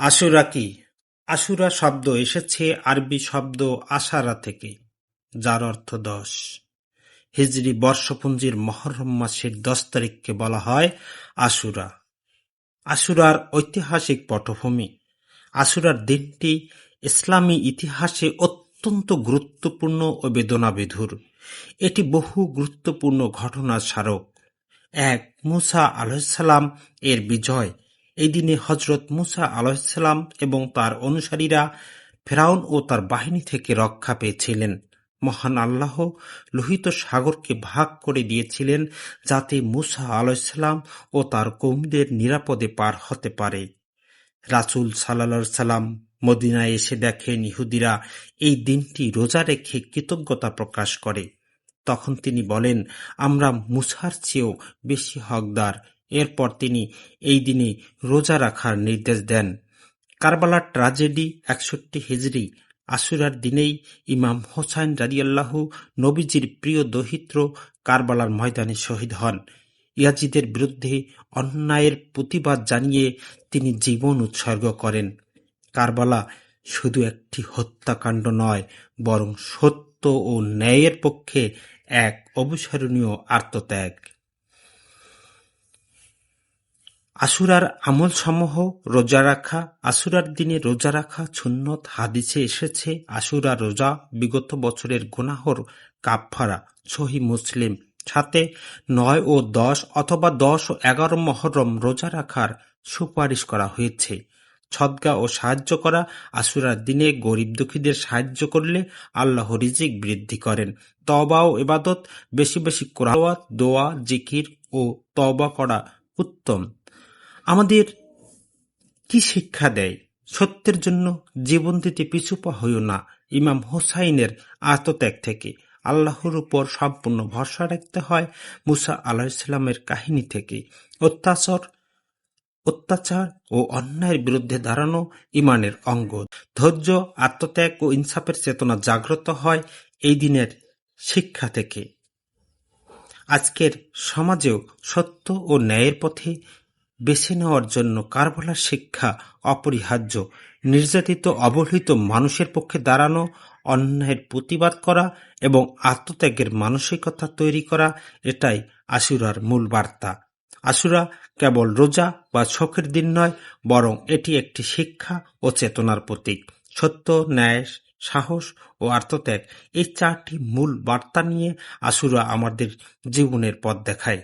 আশুরা কি? আশুরা শব্দ এসেছে আরবি শব্দ আশারা থেকে, যার অর্থ দশ। হিজরি বর্ষপুঞ্জির মহরম মাসের দশ তারিখকে বলা হয় আশুরা। আশুরার ঐতিহাসিক পটভূমি। আশুরার দিনটি ইসলামী ইতিহাসে অত্যন্ত গুরুত্বপূর্ণ ও বেদনাবিধুর। এটি বহু গুরুত্বপূর্ণ ঘটনার স্মারক। এক, মুসা আলাইসাল্লাম এর বিজয়। এই দিনে হজরত মুসা আলাইসাল্লাম এবং তার অনুসারীরা ফেরাউন ও তার বাহিনী থেকে রক্ষা পেয়েছিলেন। মহান আল্লাহ লোহিত সাগরকে ভাগ করে দিয়েছিলেন যাতে মুসা আলাইসাল্লাম ও তার কৌমদের নিরাপদে পার হতে পারে। রাসুল সাল্লা সাল্লাম মদিনায় এসে দেখেন ইহুদিরা এই দিনটি রোজা রেখে কৃতজ্ঞতা প্রকাশ করে। তখন তিনি বলেন, আমরা মুসার চেয়েও বেশি হকদার। এরপর তিনি এই দিনে রোজা রাখার নির্দেশ দেন। কারবালার ট্রাজেডি একষট্টি হিজড়ি আশুরার দিনেই ইমাম হোসাইন রাজিয়াল্লাহু নবীজির প্রিয় দহিত্র কারবালার ময়দানে শহীদ হন। ইয়াজিদের বিরুদ্ধে অন্যায়ের প্রতিবাদ জানিয়ে তিনি জীবন উৎসর্গ করেন। কারবালা শুধু একটি হত্যাকাণ্ড নয়, বরং সত্য ও ন্যায়ের পক্ষে এক অবিস্মরণীয় আত্মত্যাগ। আশুরার আমলসমূহ রোজা রাখা আশুরার দিনে রোজা রাখা সুন্নত হাদিসে এসেছে। আশুরা রোজা বিগত বছরের গুনাহর কাপফারা, সহি মুসলিম। সাথে নয় ও দশ অথবা দশ ও এগারো মহরম রোজা রাখার সুপারিশ করা হয়েছে। ছদ্গা ও সাহায্য করা আশুরার দিনে গরিব দুঃখীদের সাহায্য করলে আল্লাহ রিজিক বৃদ্ধি করেন। তবা ও এবাদত বেশি বেশি কোরআত দোয়া, জিকির ও তবা করা উত্তম। আমাদের কি শিক্ষা দেয়? সত্যের জন্য জীবন দিতে পিছুপা হইও না। ইমাম হোসাইনের আত্মত্যাগ থেকে আল্লাহর উপর সম্পূর্ণ ভরসা রাখতে হয় মুসা আলাহিসাল্লামের কাহিনী থেকে। অত্যাচার অত্যাচার ও অন্যায়ের বিরুদ্ধে দাঁড়ানো ইমানের অঙ্গ। ধৈর্য, আত্মত্যাগ ও ইনসাফের চেতনা জাগ্রত হয় এই দিনের শিক্ষা থেকে। আজকের সমাজেও সত্য ও ন্যায়ের পথে বেছে নেওয়ার জন্য কারবালার শিক্ষা অপরিহার্য। নির্যাতিত, অবহেলিত মানুষের পক্ষে দাঁড়ানো, অন্যায়ের প্রতিবাদ করা এবং আত্মত্যাগের মানসিকতা তৈরি করা, এটাই আশুরার মূল বার্তা। আশুরা কেবল রোজা বা শোকের দিন নয়, বরং এটি একটি শিক্ষা ও চেতনার প্রতীক। সত্য, ন্যায়, সাহস ও আত্মত্যাগ এই চারটি মূল বার্তা নিয়ে আশুরা আমাদের জীবনের পথ দেখায়।